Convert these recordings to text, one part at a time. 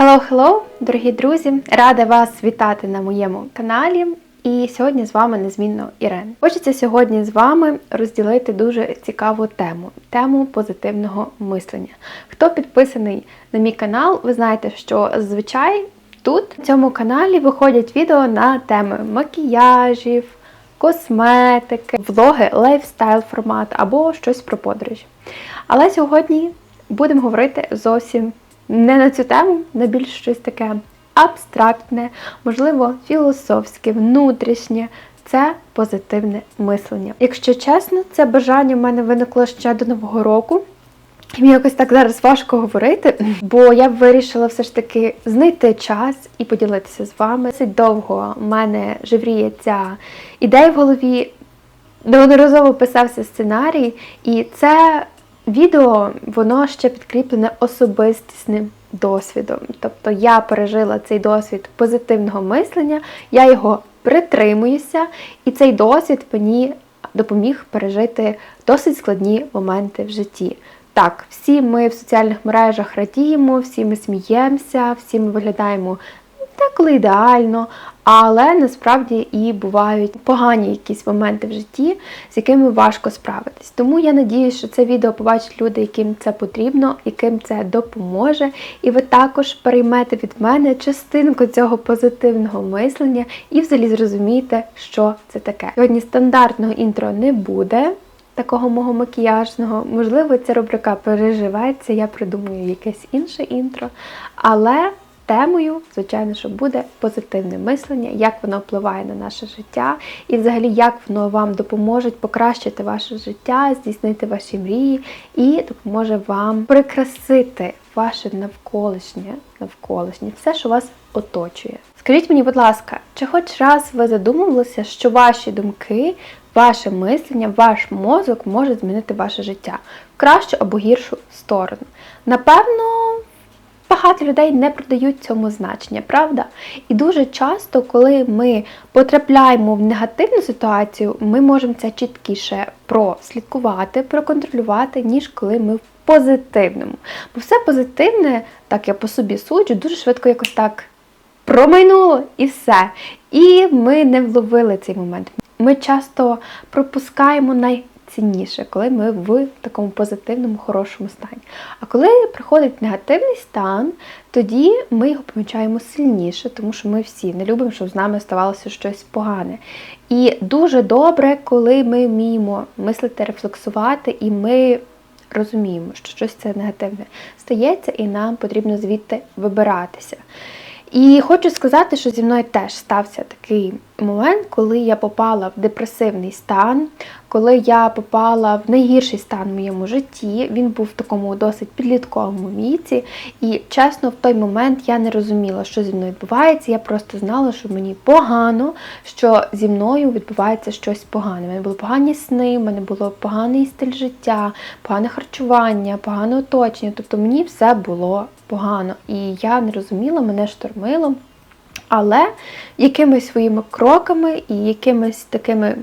Hello, hello, дорогі друзі! Рада вас вітати на моєму каналі. І сьогодні з вами незмінно Ірен. Хочеться сьогодні з вами розділити дуже цікаву тему тему позитивного мислення. Хто підписаний на мій канал, ви знаєте, що зазвичай тут на цьому каналі виходять відео на теми макіяжів, косметики, влоги, лайфстайл формат або щось про подорожі. Але сьогодні будемо говорити зовсім не на цю тему, на більш щось таке абстрактне, можливо, філософське, внутрішнє. Це позитивне мислення. Якщо чесно, це бажання в мене виникло ще до Нового року. Мені якось так зараз важко говорити, бо я вирішила все ж таки знайти час і поділитися з вами. Досить довго в мене живріє ця ідея в голові. Неодноразово писався сценарій, і це відео воно ще підкріплене особистісним досвідом. Тобто я пережила цей досвід позитивного мислення, я його притримуюся, і цей досвід мені допоміг пережити досить складні моменти в житті. Так, всі ми в соціальних мережах радіємо, всі ми сміємося, всі ми виглядаємо деколи ідеально, але насправді і бувають погані якісь моменти в житті, з якими важко справитись. Тому я надіюся, що це відео побачать люди, яким це потрібно, яким це допоможе. І ви також переймете від мене частинку цього позитивного мислення і взагалі зрозумієте, що це таке. Сьогодні стандартного інтро не буде. Такого мого макіяжного, можливо, ця рубрика переживеться, я придумаю якесь інше інтро. Але темою, звичайно, що буде позитивне мислення, як воно впливає на наше життя, і взагалі як воно вам допоможе покращити ваше життя, здійснити ваші мрії і допоможе вам прикрасити ваше навколишнє, навколишнє, все, що вас оточує. Скажіть мені, будь ласка, чи хоч раз ви задумувалися, що ваші думки, ваше мислення, ваш мозок може змінити ваше життя в кращу або гіршу сторону? Напевно, багато людей не придають цьому значення, правда? І дуже часто, коли ми потрапляємо в негативну ситуацію, ми можемо це чіткіше прослідкувати, проконтролювати, ніж коли ми в позитивному. Бо все позитивне, так я по собі суджу, дуже швидко якось так промайнуло і все. І ми не вловили цей момент. Ми часто пропускаємо найцінніше, коли ми в такому позитивному, хорошому стані. А коли приходить негативний стан, тоді ми його помічаємо сильніше, тому що ми всі не любимо, щоб з нами ставалося щось погане. І дуже добре, коли ми вміємо мислити, рефлексувати, і ми розуміємо, що щось це негативне стається, і нам потрібно звідти вибиратися. І хочу сказати, що зі мною теж стався такий момент, коли я попала в депресивний стан, коли я попала в найгірший стан в моєму житті. Він був в такому досить підлітковому віці. І чесно, в той момент я не розуміла, що зі мною відбувається. Я просто знала, що мені погано, що зі мною відбувається щось погане. У мене були погані сни, в мене було поганий стиль життя, погане харчування, погане оточення. Тобто мені все було погано. І я не розуміла, мене штормило. Але якимись своїми кроками і якимись такими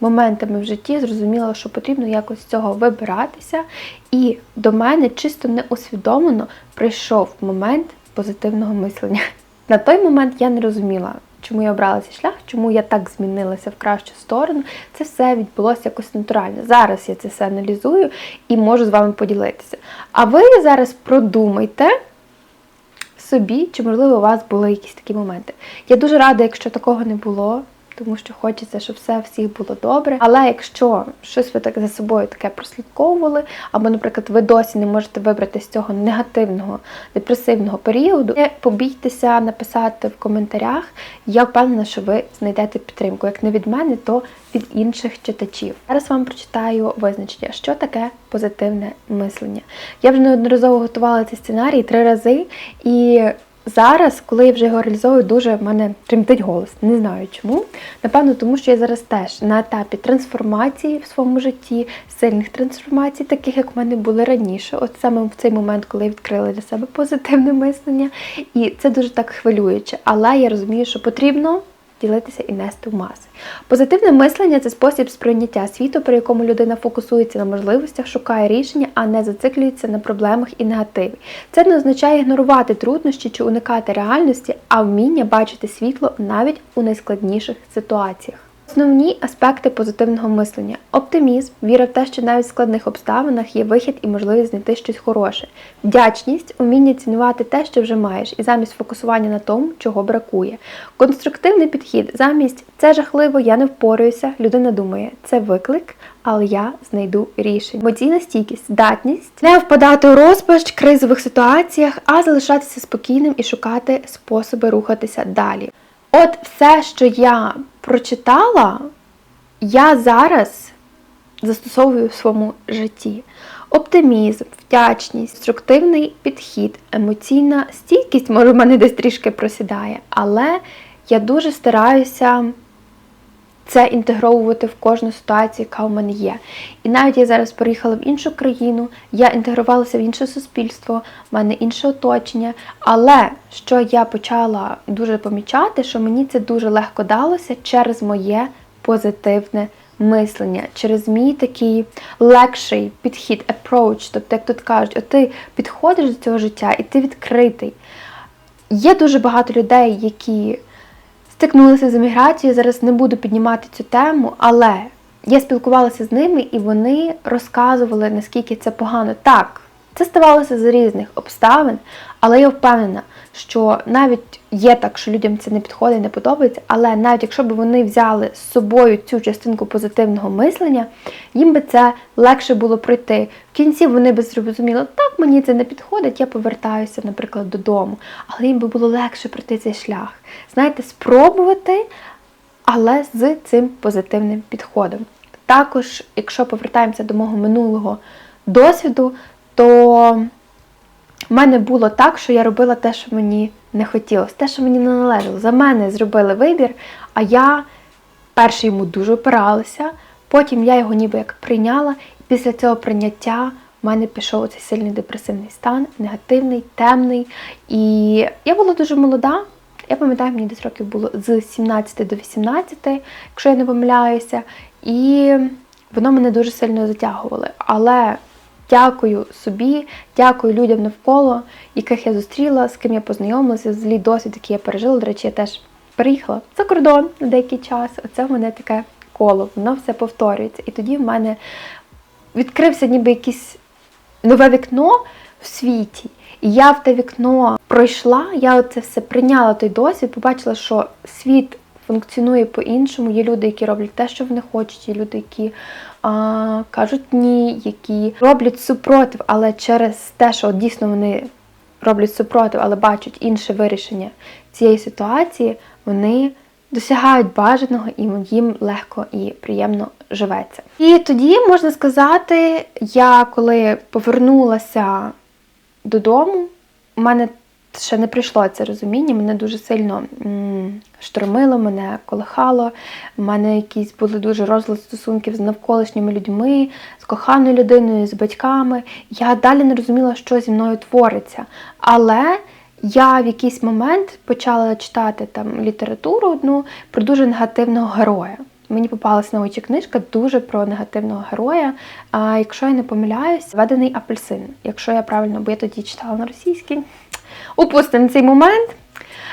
моментами в житті зрозуміла, що потрібно якось з цього вибиратися. І до мене чисто неусвідомлено прийшов момент позитивного мислення. На той момент я не розуміла, чому я обрала цей шлях, чому я так змінилася в кращу сторону. Це все відбулося якось натурально. Зараз я це все аналізую і можу з вами поділитися. А ви зараз продумайте собі, чи, можливо, у вас були якісь такі моменти. Я дуже рада, якщо такого не було, тому що хочеться, щоб все всіх було добре. Але якщо щось ви так за собою таке прослідковували, або, наприклад, ви досі не можете вибрати з цього негативного, депресивного періоду, не побійтеся написати в коментарях. Я впевнена, що ви знайдете підтримку. Як не від мене, то від інших читачів. Зараз вам прочитаю визначення, що таке позитивне мислення. Я вже неодноразово готувала цей сценарій три рази, і зараз, коли я вже його реалізовую, дуже в мене тремтить голос. Не знаю чому. Напевно, тому що я зараз теж на етапі трансформації в своєму житті, сильних трансформацій, таких як в мене були раніше. От саме в цей момент, коли я відкрила для себе позитивне мислення. І це дуже так хвилююче. Але я розумію, що потрібно ділитися і нести в маси. Позитивне мислення це спосіб сприйняття світу, при якому людина фокусується на можливостях, шукає рішення, а не зациклюється на проблемах і негативі. Це не означає ігнорувати труднощі чи уникати реальності, а вміння бачити світло навіть у найскладніших ситуаціях. Основні аспекти позитивного мислення: оптимізм, віра в те, що навіть в складних обставинах є вихід і можливість знайти щось хороше, вдячність, уміння цінувати те, що вже маєш, і замість фокусування на тому, чого бракує. Конструктивний підхід, замість це жахливо, я не впораюся. Людина думає, це виклик, але я знайду рішення. Емоційна стійкість, здатність не впадати у розпач в кризових ситуаціях, а залишатися спокійним і шукати способи рухатися далі. От все, що я прочитала, я зараз застосовую в своєму житті. Оптимізм, вдячність, структивний підхід, емоційна стійкість, може, в мене десь трішки просідає, але я дуже стараюся це інтегровувати в кожну ситуацію, яка у мене є. І навіть я зараз переїхала в іншу країну, я інтегрувалася в інше суспільство, в мене інше оточення. Але що я почала дуже помічати, що мені це дуже легко далося через моє позитивне мислення, через мій такий легший підхід, approach, тобто, як тут кажуть, от ти підходиш до цього життя і ти відкритий. Є дуже багато людей, які стикнулися з еміграцією. Зараз не буду піднімати цю тему, але я спілкувалася з ними і вони розказували, наскільки це погано. Так, це ставалося з різних обставин, але я впевнена, що навіть є так, що людям це не підходить, не подобається, але навіть якщо б вони взяли з собою цю частинку позитивного мислення, їм би це легше було пройти. В кінці вони би зрозуміли, так, мені це не підходить, я повертаюся, наприклад, додому. Але їм би було легше пройти цей шлях. Знаєте, спробувати, але з цим позитивним підходом. Також, якщо повертаємося до мого минулого досвіду, то в мене було так, що я робила те, що мені не хотілося, те, що мені не належало. За мене зробили вибір, а я перше йому дуже опиралася, потім я його ніби як прийняла, і після цього прийняття в мене пішов цей сильний депресивний стан, негативний, темний. І я була дуже молода. Я пам'ятаю, мені десь років було з 17 до 18, якщо я не помиляюся, і воно мене дуже сильно затягувало. Але Дякую собі, дякую людям навколо, яких я зустріла, з ким я познайомилася, злі досвід, який я пережила. До речі, я теж приїхала за кордон на деякий час. Оце в мене таке коло, воно все повторюється. І тоді в мене відкрився ніби якесь нове вікно в світі. І я в те вікно пройшла, я це все прийняла той досвід, побачила, що світ функціонує по-іншому. Є люди, які роблять те, що вони хочуть, є люди, які а, кажуть ні, які роблять супротив, але через те, що дійсно вони роблять супротив, але бачать інше вирішення цієї ситуації, вони досягають бажаного і їм легко і приємно живеться. І тоді можна сказати, я коли повернулася додому, у мене ще не прийшло це розуміння, мене дуже сильно штормило, мене колихало, в мене якісь були дуже розлад стосунків з навколишніми людьми, з коханою людиною, з батьками. Я далі не розуміла, що зі мною твориться. Але я в якийсь момент почала читати там літературу одну про дуже негативного героя. Мені попалася на очі книжка дуже про негативного героя. А якщо я не помиляюсь, ведений апельсин. Якщо я правильно, бо я тоді читала на російській, упустимо цей момент.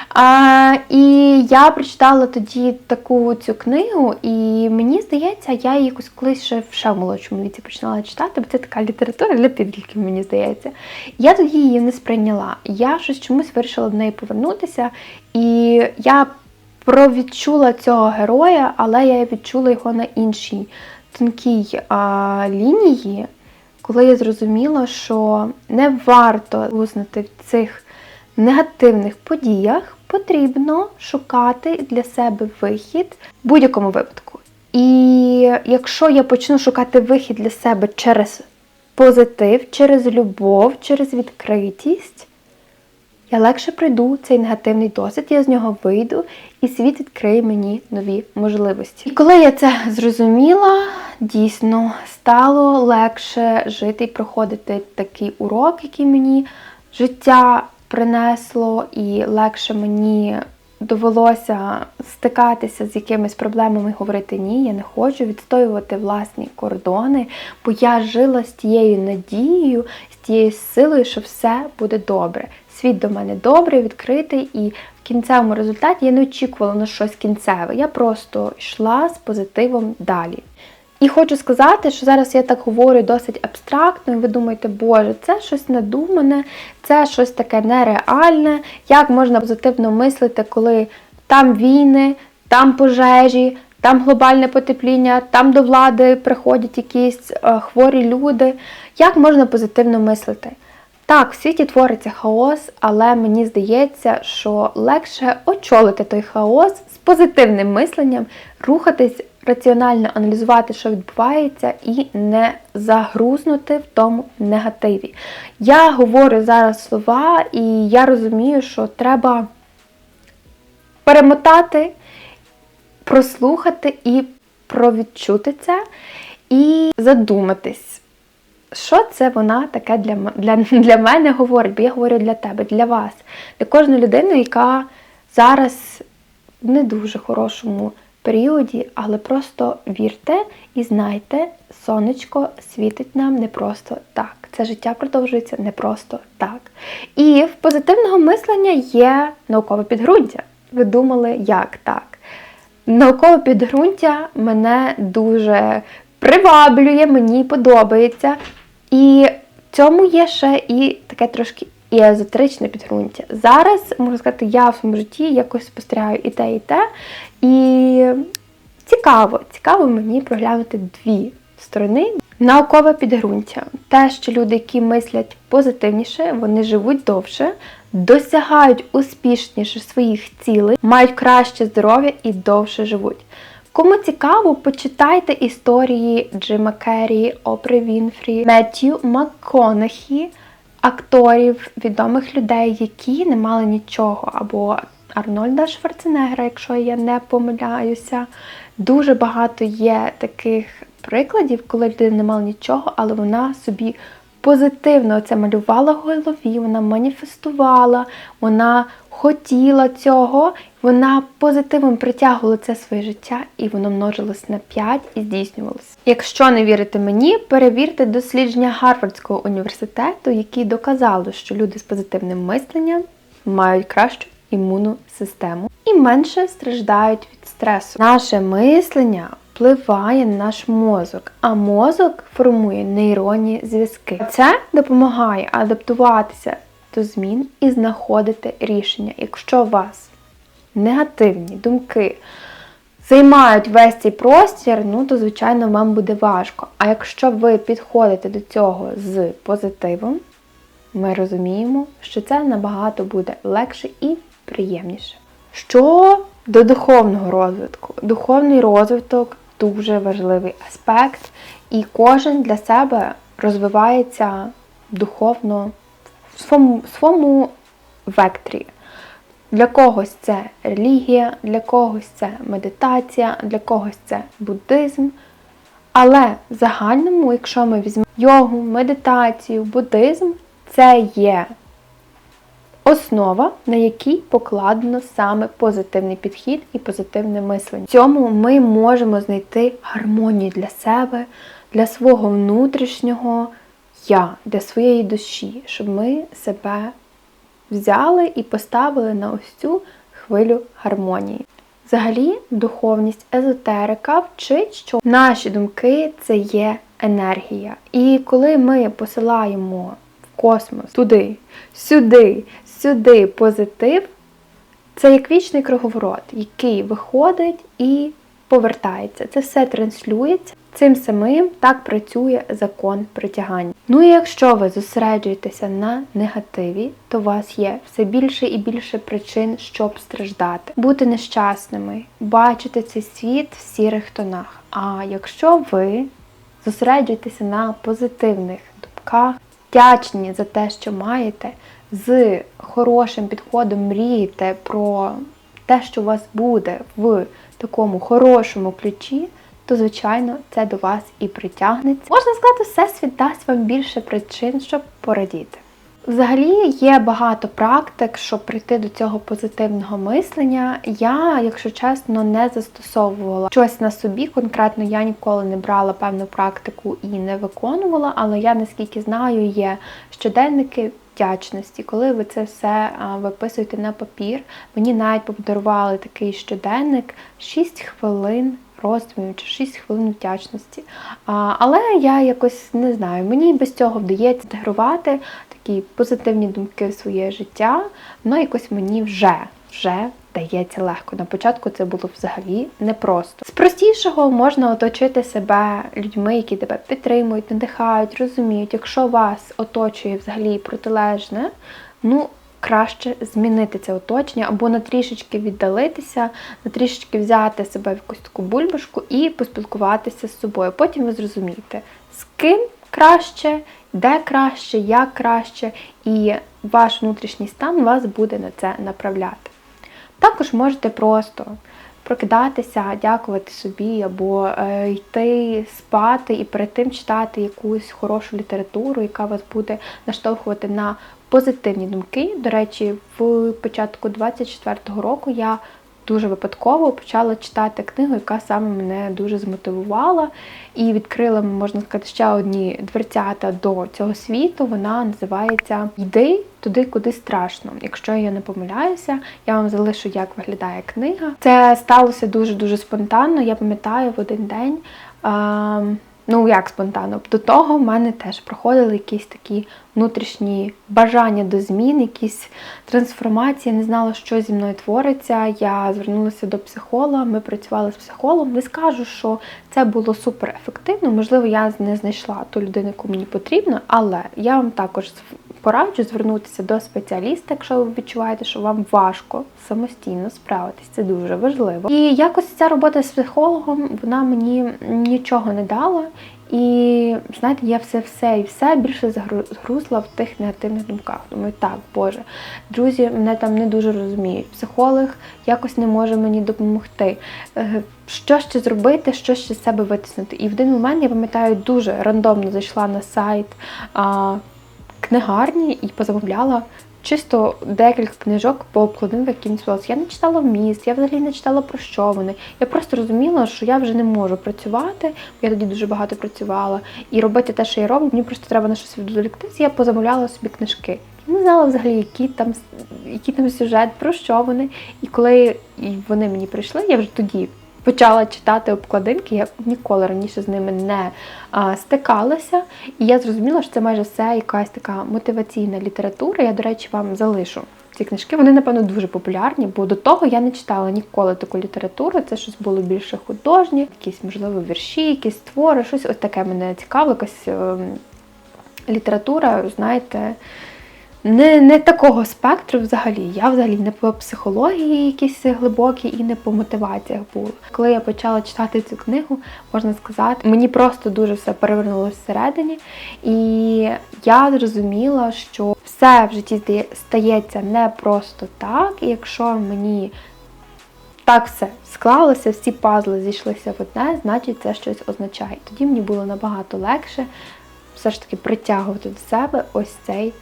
А, І я прочитала тоді таку цю книгу, і мені здається, я її колись ще в ще в молодшому віці починала читати, бо це така література для підлітків, мені здається. Я тоді її не сприйняла. Я щось чомусь вирішила до неї повернутися, і я провідчула цього героя, але я відчула його на іншій тонкій а, лінії, коли я зрозуміла, що не варто узнати в цих негативних подіях потрібно шукати для себе вихід в будь-якому випадку. І якщо я почну шукати вихід для себе через позитив, через любов, через відкритість, я легше пройду цей негативний досвід, я з нього вийду, і світ відкриє мені нові можливості. І коли я це зрозуміла, дійсно стало легше жити і проходити такий урок, який мені життя принесло, і легше мені довелося стикатися з якимись проблемами і говорити ні, я не хочу відстоювати власні кордони, бо я жила з тією надією, з тією силою, що все буде добре. Світ до мене добрий, відкритий, і в кінцевому результаті я не очікувала на щось кінцеве. Я просто йшла з позитивом далі. І хочу сказати, що зараз я так говорю досить абстрактно, і ви думаєте, Боже, це щось надумане, це щось таке нереальне. Як можна позитивно мислити, коли там війни, там пожежі, там глобальне потепління, там до влади приходять якісь е, хворі люди. Як можна позитивно мислити? Так, в світі твориться хаос, але мені здається, що легше очолити той хаос з позитивним мисленням, рухатись раціонально аналізувати, що відбувається, і не загрузнути в тому негативі. Я говорю зараз слова, і я розумію, що треба перемотати, прослухати і провідчути це, і задуматись. Що це вона таке для для, для мене говорить? Бо я говорю для тебе, для вас, для кожної людини, яка зараз в не дуже хорошому періоді, але просто вірте і знайте, сонечко світить нам не просто так. Це життя продовжується не просто так. І в позитивного мислення є наукове підґрунтя. Ви думали, як так? Наукове підґрунтя мене дуже приваблює, мені подобається. І цьому є ще і таке трошки і езотеричне підґрунтя. Зараз, можна сказати, я в своєму житті якось спостерігаю і те, і те. І цікаво, цікаво мені проглянути дві сторони. Наукове підґрунтя. Те, що люди, які мислять позитивніше, вони живуть довше, досягають успішніше своїх цілей, мають краще здоров'я і довше живуть. Кому цікаво, почитайте історії Джима Керрі, Опри Вінфрі, Меттью МакКонахі, акторів, відомих людей, які не мали нічого, або Арнольда Шварценеггера, якщо я не помиляюся. Дуже багато є таких прикладів, коли людина не мала нічого, але вона собі позитивно це малювала в голові, вона маніфестувала, вона хотіла цього, вона позитивом притягувала це своє життя, і воно множилось на 5 і здійснювалося. Якщо не вірите мені, перевірте дослідження Гарвардського університету, які доказали, що люди з позитивним мисленням мають кращу імунну систему і менше страждають від стресу. Наше мислення впливає на наш мозок, а мозок формує нейронні зв'язки. Це допомагає адаптуватися до змін і знаходити рішення. Якщо вас негативні думки займають весь цей простір, ну то, звичайно, вам буде важко. А якщо ви підходите до цього з позитивом, ми розуміємо, що це набагато буде легше і приємніше. Що до духовного розвитку? Духовний розвиток дуже важливий аспект, і кожен для себе розвивається духовно в своєму, своєму векторі. Для когось це релігія, для когось це медитація, для когось це буддизм. Але в загальному, якщо ми візьмемо йогу, медитацію, буддизм, це є основа, на якій покладено саме позитивний підхід і позитивне мислення. В цьому ми можемо знайти гармонію для себе, для свого внутрішнього я, для своєї душі, щоб ми себе взяли і поставили на ось цю хвилю гармонії. Взагалі, духовність езотерика вчить, що наші думки це є енергія. І коли ми посилаємо в космос туди, сюди, сюди позитив, це як вічний круговорот, який виходить і повертається. Це все транслюється. Цим самим так працює закон притягання. Ну і якщо ви зосереджуєтеся на негативі, то у вас є все більше і більше причин, щоб страждати, бути нещасними, бачити цей світ в сірих тонах. А якщо ви зосереджуєтеся на позитивних думках, вдячні за те, що маєте, з хорошим підходом мрієте про те, що у вас буде в такому хорошому ключі, то, звичайно, це до вас і притягнеться. Можна сказати, всесвіт дасть вам більше причин, щоб порадіти. Взагалі є багато практик, щоб прийти до цього позитивного мислення. Я, якщо чесно, не застосовувала щось на собі. Конкретно я ніколи не брала певну практику і не виконувала, але я наскільки знаю, є щоденники вдячності, коли ви це все виписуєте на папір. Мені навіть подарували такий щоденник 6 хвилин роздумів чи 6 хвилин вдячності. Але я якось не знаю, мені без цього вдається інтегрувати такі позитивні думки в своє життя. Воно якось мені вже вже дається легко. На початку це було взагалі непросто. З простішого можна оточити себе людьми, які тебе підтримують, надихають, розуміють. Якщо вас оточує взагалі протилежне, ну краще змінити це оточення або на трішечки віддалитися, на трішечки взяти себе в якусь таку бульбашку і поспілкуватися з собою. Потім ви зрозумієте, з ким краще, де краще, як краще, і ваш внутрішній стан вас буде на це направляти. Також можете просто прокидатися, дякувати собі, або е, йти спати і перед тим читати якусь хорошу літературу, яка вас буде наштовхувати на позитивні думки. До речі, в початку 24-го року я дуже випадково почала читати книгу, яка саме мене дуже змотивувала і відкрила, можна сказати, ще одні дверцята до цього світу. Вона називається Йди туди, куди страшно. Якщо я не помиляюся, я вам залишу, як виглядає книга. Це сталося дуже-дуже спонтанно. Я пам'ятаю в один день. Ну, як спонтанно, до того в мене теж проходили якісь такі внутрішні бажання до змін, якісь трансформації. Не знала, що зі мною твориться. Я звернулася до психолога, ми працювали з психологом. Не скажу, що це було супер ефективно. Можливо, я не знайшла ту людину, яку мені потрібно, але я вам також пораджу звернутися до спеціаліста, якщо ви відчуваєте, що вам важко самостійно справитись. Це дуже важливо. І якось ця робота з психологом вона мені нічого не дала. І знаєте, я все все і все більше згрузла в тих негативних думках. Думаю, так, Боже, друзі мене там не дуже розуміють. Психолог якось не може мені допомогти. Е, що ще зробити, що ще з себе витиснути. І в один момент я пам'ятаю, дуже рандомно зайшла на сайт книгарні і позамовляла чисто декілька книжок по обкладинках які сподобалися. Я не читала вміст, я взагалі не читала про що вони. Я просто розуміла, що я вже не можу працювати, бо я тоді дуже багато працювала. І робити те, що я роблю, мені просто треба на щось відволіктися. Я позамовляла собі книжки. Я не знала взагалі, який там який там сюжет, про що вони. І коли вони мені прийшли, я вже тоді почала читати обкладинки, я ніколи раніше з ними не а, стикалася. І я зрозуміла, що це майже все якась така мотиваційна література. Я, до речі, вам залишу. Ці книжки, вони, напевно, дуже популярні, бо до того я не читала ніколи таку літературу. Це щось було більше художнє, якісь, можливо, вірші, якісь твори, щось ось таке мене цікавило, якась е, література, знаєте, не не такого спектру взагалі. Я взагалі не по психології якісь глибокі і не по мотиваціях була. Коли я почала читати цю книгу, можна сказати, мені просто дуже все перевернулося всередині. І я зрозуміла, що все в житті стається не просто так, і якщо мені так все склалося, всі пазли зійшлися в одне, значить це щось означає. Тоді мені було набагато легше все ж таки притягувати до себе ось цей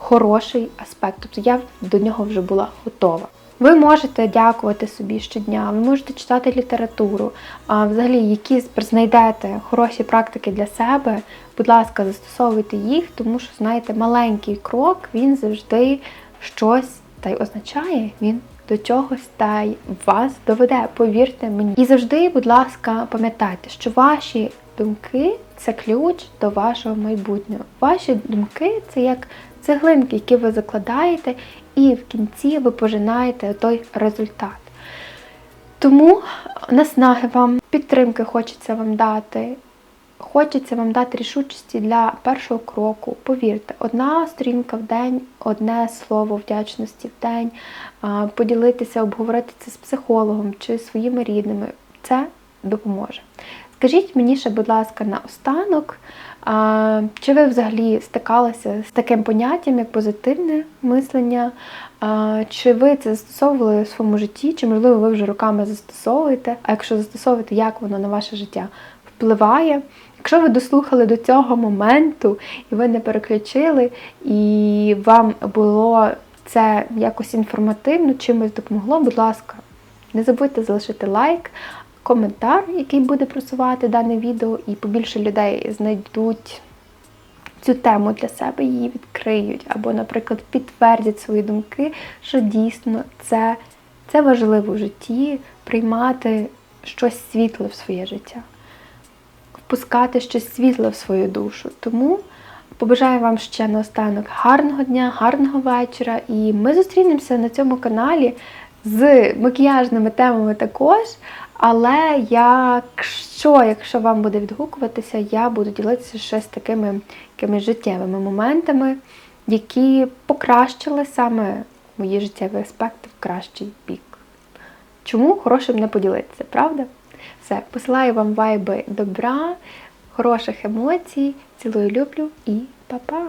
хороший аспект. Тобто я до нього вже була готова. Ви можете дякувати собі щодня, ви можете читати літературу, а взагалі, які знайдете хороші практики для себе, будь ласка, застосовуйте їх, тому що, знаєте, маленький крок, він завжди щось та й означає, він до чогось та й вас доведе, повірте мені. І завжди, будь ласка, пам'ятайте, що ваші думки це ключ до вашого майбутнього. Ваші думки це як цеглинки, які ви закладаєте, і в кінці ви пожинаєте той результат. Тому наснаги вам, підтримки хочеться вам дати. Хочеться вам дати рішучості для першого кроку. Повірте, одна сторінка в день, одне слово вдячності в день, поділитися, обговорити це з психологом чи своїми рідними. Це допоможе. Скажіть мені ще, будь ласка, наостанок, а, Чи ви взагалі стикалися з таким поняттям, як позитивне мислення? А, Чи ви це застосовували у своєму житті, чи, можливо, ви вже роками застосовуєте? А якщо застосовуєте, як воно на ваше життя впливає? Якщо ви дослухали до цього моменту і ви не переключили, і вам було це якось інформативно, чимось допомогло, будь ласка, не забудьте залишити лайк, коментар, який буде просувати дане відео, і побільше людей знайдуть цю тему для себе, її відкриють, або, наприклад, підтвердять свої думки, що дійсно це, це важливо в житті приймати щось світле в своє життя, впускати щось світле в свою душу. Тому побажаю вам ще наостанок гарного дня, гарного вечора, і ми зустрінемося на цьому каналі з макіяжними темами також. Але якщо, якщо вам буде відгукуватися, я буду ділитися ще з такими якимись життєвими моментами, які покращили саме мої життєві аспекти в кращий бік. Чому хорошим не поділитися, правда? Все, посилаю вам вайби добра, хороших емоцій, цілую люблю і па-па!